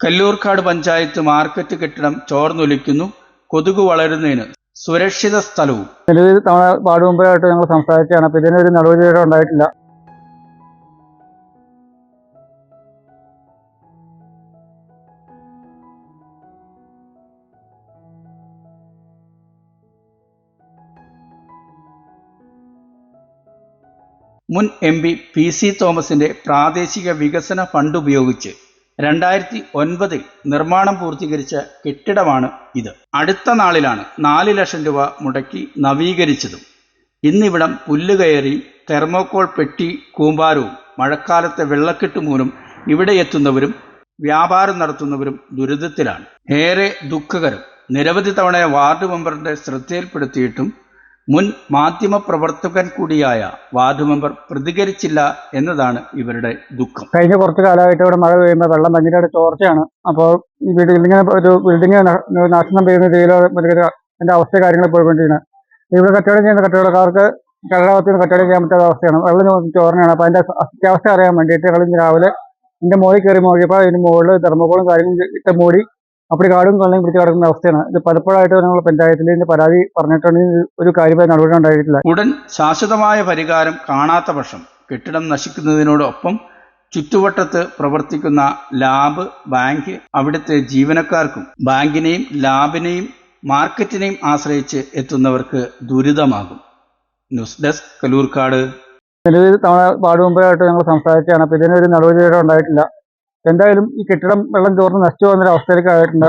Kallurkad panchayat market കെട്ടിടം ചോർന്നൊലിക്കുന്നു കൊതുക് വളരുന്നതിന് സുരക്ഷിത സ്ഥലവും. നിലവിൽ തവണ പാട് മുമ്പായിട്ട് ഞങ്ങൾ സംസാരിക്കുകയാണ് അപ്പോൾ ഇതിനൊരു നടപടി ഇതുവരെ ഉണ്ടായിട്ടില്ല. മുൻ എം പി പി സി തോമസിന്റെ പ്രാദേശിക വികസന ഫണ്ട് ഉപയോഗിച്ച് രണ്ടായിരത്തി ഒൻപതിൽ നിർമ്മാണം പൂർത്തീകരിച്ച കെട്ടിടമാണ് ഇത്. അടുത്ത നാളിലാണ് നാല് ലക്ഷം രൂപ മുടക്കി നവീകരിച്ചതും. ഇന്നിവിടം പുല്ലുകയറി തെർമോക്കോൾ പെട്ടി കൂമ്പാരവും മഴക്കാലത്തെ വെള്ളക്കെട്ട് മൂലം ഇവിടെ എത്തുന്നവരും വ്യാപാരം നടത്തുന്നവരും ദുരിതത്തിലാണ്. ഏറെ ദുഃഖകരം. നിരവധി തവണ വാർഡ് മെമ്പറിന്റെ ശ്രദ്ധയിൽപ്പെടുത്തിയിട്ടും മുൻ മാധ്യമ പ്രവർത്തകൻ കൂടിയായ വാർഡ് മെമ്പർ പ്രതികരിച്ചില്ല എന്നതാണ് ഇവരുടെ ദുഃഖം. കഴിഞ്ഞ കുറച്ച് കാലമായിട്ട് ഇവിടെ മഴ പെയ്യുമ്പോൾ വെള്ളം ഭയങ്കരമായിട്ട് ചോർച്ചയാണ്. അപ്പോൾ ഈ ബിൽഡിങ്ങിന് ഒരു ബിൽഡിംഗ് നാശനം പെയ്യുന്ന രീതിയിലോ അതിന്റെ അവസ്ഥ കാര്യങ്ങൾ പോയിക്കൊണ്ടിരിക്കുന്നത് ഇവിടെ കച്ചവടം ചെയ്യുന്ന കച്ചവടക്കാർക്ക് കടലാവത്തിൽ നിന്ന് കച്ചവടം ചെയ്യാൻ പറ്റാത്ത അവസ്ഥയാണ്. വെള്ളം ചോർന്നയാണ് അപ്പോൾ അതിന്റെ അത്യാവസ്ഥ അറിയാൻ വേണ്ടിയിട്ട് ഞങ്ങൾ രാവിലെ എന്റെ മോളിൽ കയറി നോക്കിയപ്പോൾ അതിന് മുകളിൽ തെർമോക്കോളും കാര്യങ്ങളും ഇട്ട് മൂടി അപ്പോൾ കാടും കള്ളയും പിടിച്ച് കിടക്കുന്ന അവസ്ഥയാണ്. ഇത് പലപ്പോഴായിട്ട് ഞങ്ങൾ പഞ്ചായത്തിൽ ഇതിന്റെ പരാതി പറഞ്ഞിട്ടുണ്ടെങ്കിൽ ഒരു കാര്യമായി നടപടി ഉണ്ടായിട്ടില്ല. ഉടൻ ശാശ്വതമായ പരിഹാരം കാണാത്ത പക്ഷം കെട്ടിടം നശിക്കുന്നതിനോടൊപ്പം ചുറ്റുവട്ടത്ത് പ്രവർത്തിക്കുന്ന ലാബ് ബാങ്ക് അവിടുത്തെ ജീവനക്കാർക്കും ബാങ്കിനെയും ലാബിനെയും മാർക്കറ്റിനെയും ആശ്രയിച്ച് എത്തുന്നവർക്ക് ദുരിതമാകും. News desk Kaloorkad. നിലവിൽ തവണ പാടുമ്പോഴായിട്ട് ഞങ്ങൾ സംസാരിച്ചാണ് അപ്പോൾ ഇതിനൊരു നടപടി ഉണ്ടായിട്ടില്ല. എന്തായാലും ഈ കെട്ടിടം വെള്ളം ചോർന്ന് നശിച്ചു പോകുന്നൊരു അവസ്ഥയിലേക്ക് ആയിട്ടുണ്ട്.